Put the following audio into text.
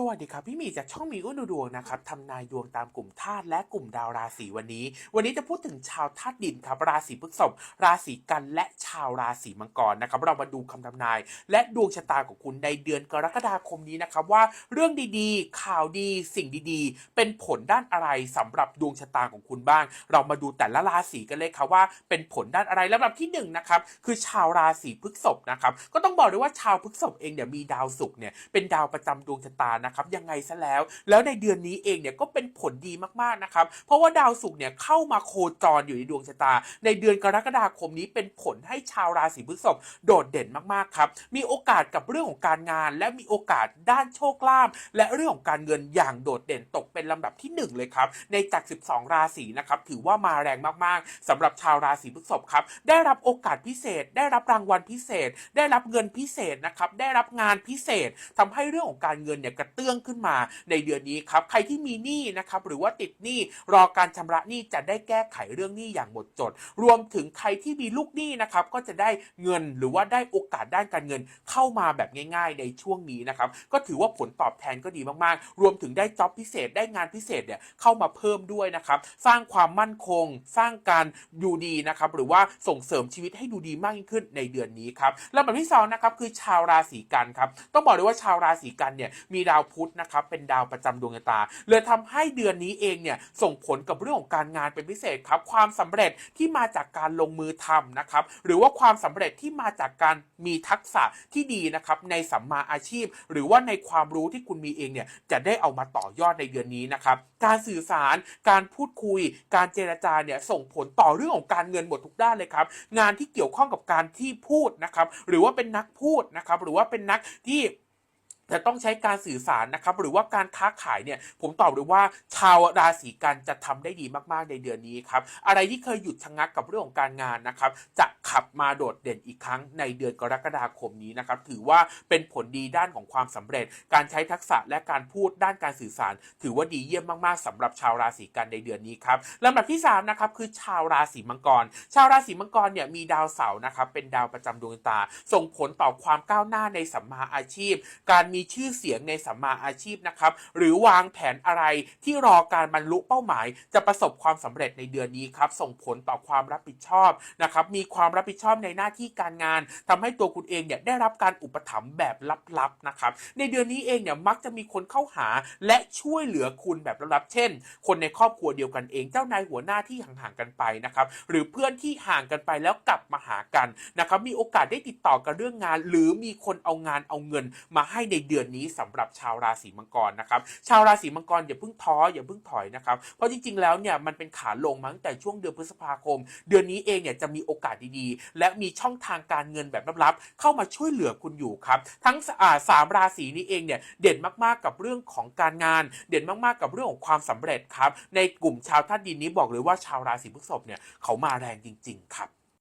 สวัสดีครับ พี่มีจากช่องมีอุ้นดวงนะครับทำนายดวงตามกลุ่มธาตุและกลุ่มดาวราศีวันนี้ วันนี้จะพูดถึงชาวธาตุดินครับราศีพฤษภราศีกันและชาวราศีมังกรนะครับเรามาดูคำทำนาย และดวงชะตาของคุณในเดือนกรกฎาคมนี้นะครับว่าเรื่องดีๆ ข่าวดีสิ่งดีๆ เป็นผลด้านอะไรสำหรับดวงชะตาของคุณบ้าง เรามาดูแต่ละราศีกันเลยครับว่า เป็นผลด้านอะไรลำดับที่หนึ่งนะครับคือชาวราศีพฤษภนะครับก็ต้องบอกเลยว่าชาวพฤษภเองเนี่ยมีดาวศุกร์เนี่ยเป็นดาวประจำดวงชะตานะครับยังไงซะแล้ว แล้วในเดือนนี้เองเนี่ยก็เป็นผลดีมากๆนะครับเพราะว่าดาวศุกร์เนี่ยเข้ามาโคจรอยู่ในดวงชะตา ในเดือนกรกฎาคมนี้เป็นผลให้ชาวราศีพฤษภโดดเด่นมากๆครับมีโอกาสกับเรื่องของการงาน และมีโอกาสด้านโชคลาภและเรื่องของการเงินอย่างโดดเด่นตกเป็นลำดับที่หนึ่งเลยครับในจาก 12 ราศีนะครับถือว่ามาแรงมากๆสำหรับชาวราศีพฤษภครับได้รับโอกาสพิเศษ ได้รับรางวัลพิเศษ ได้รับเงินพิเศษนะครับได้รับงานพิเศษทำให้เรื่องของการเงินเนี่ยกระเตื้องขึ้นมาในเดือนนี้ครับใครที่มีหนี้นะครับหรือว่าติดหนี้รอการชำระหนี้จะได้แก้ไขเรื่องหนี้อย่างหมดจด รวมถึงใครที่มีลูกหนี้นะครับก็จะได้เงินหรือว่าได้โอกาสด้านการเงินเข้ามาแบบง่าย ๆ ในช่วงนี้นะครับก็ถือว่าผลตอบแทนก็ดีมากๆ รวมถึงได้จ็อบพิเศษได้งานพิเศษเนี่ยเข้ามาเพิ่มด้วยนะครับสร้างความมั่นคง สร้างการดูดีนะครับหรือว่าส่งเสริมชีวิตให้ดูดีมากยิ่งขึ้นในเดือนนี้ครับลำดับที่สองนะครับคือชาวราศีกันครับต้องบอกเลยว่าชาวราศีกันเนี่ยมีดาวพุธนะครับเป็นดาวประจำดวงชะตาเลยทำให้เดือนนี้เองเนี่ยส่งผลกับเรื่องของการงานเป็นพิเศษครับ ความสำเร็จที่มาจากการลงมือทำนะครับ หรือว่าความสำเร็จที่มาจากการมีทักษะที่ดีนะครับในสัมมาอาชีพ หรือว่าในความรู้ที่คุณมีเองเนี่ยจะได้เอามาต่อยอดในเดือนนี้นะครับ การสื่อสารการพูดคุย การเจรจาเนี่ยส่งผลต่อเรื่องของการเงินหมดทุกด้านเลยครับ งานที่เกี่ยวข้องกับการที่พูดนะครับ หรือว่าเป็นนักพูดนะครับ หรือว่าเป็นนักที่ จะต้องใช้การสื่อสารนะครับ หรือว่าการค้าขายเนี่ย ผมตอบเลยว่าชาวราศีกันจะทำได้ดีมาก ๆ ในเดือนนี้ครับ อะไรที่เคยหยุดชะงักกับเรื่องของการงานนะครับ จะขับมาโดดเด่นอีกครั้งในเดือนกรกฎาคมนี้นะครับ ถือว่าเป็นผลดีด้านของความสำเร็จ การใช้ทักษะและการพูดด้านการสื่อสาร ถือว่าดีเยี่ยมมาก ๆสำหรับชาวราศีกันในเดือนนี้ครับลำดับที่สามนะครับคือชาวราศีมังกร ชาวราศีมังกรเนี่ยมีดาวเสาร์นะครับเป็นดาวประจำดวงตา ส่งผลต่อความก้าวหน้าในสัมมาอาชีพ การมีชื่อเสียงในสัมมาอาชีพนะครับ หรือวางแผนอะไรที่รอการบรรลุเป้าหมาย จะประสบความสำเร็จในเดือนนี้ครับ ส่งผลต่อความรับผิดชอบนะครับ มีความรับผิดชอบในหน้าที่การงานทำให้ตัวคุณเองเนี่ยได้รับการอุปถัมภ์แบบลับๆนะครับ ในเดือนนี้เองเนี่ยมักจะมีคนเข้าหาและช่วยเหลือคุณแบบลับๆเช่น คนในครอบครัวเดียวกันเองเจ้านายหัวหน้าที่ห่างๆกันไปนะครับ หรือเพื่อนที่ห่างกันไปแล้วกลับมาหากันนะครับ มีโอกาสได้ติดต่อกันเรื่องงาน หรือมีคนเอางานเอาเงินมาให้ในเดือนนี้สำหรับชาวราศีมังกรนะครับ ชาวราศีมังกรอย่าเพิ่งท้ออย่าเพิ่งถอยนะครับ เพราะจริงๆ แล้วเนี่ยมันเป็นขาลงมาตั้งแต่ช่วงเดือนพฤษภาคม เดือนนี้เองเนี่ยจะมีโอกาสดีๆ และมีช่องทางการเงินแบบลับๆเข้ามาช่วยเหลือคุณอยู่ครับ ทั้งสามราศีนี้เองเนี่ยเด่นมากๆกับเรื่องของการงาน เด่นมากๆกับเรื่องของความสำเร็จครับ ในกลุ่มชาวธาตุดินนี้บอกเลยว่าชาวราศีพฤษภเนี่ยเขามาแรงจริง ๆ ครับ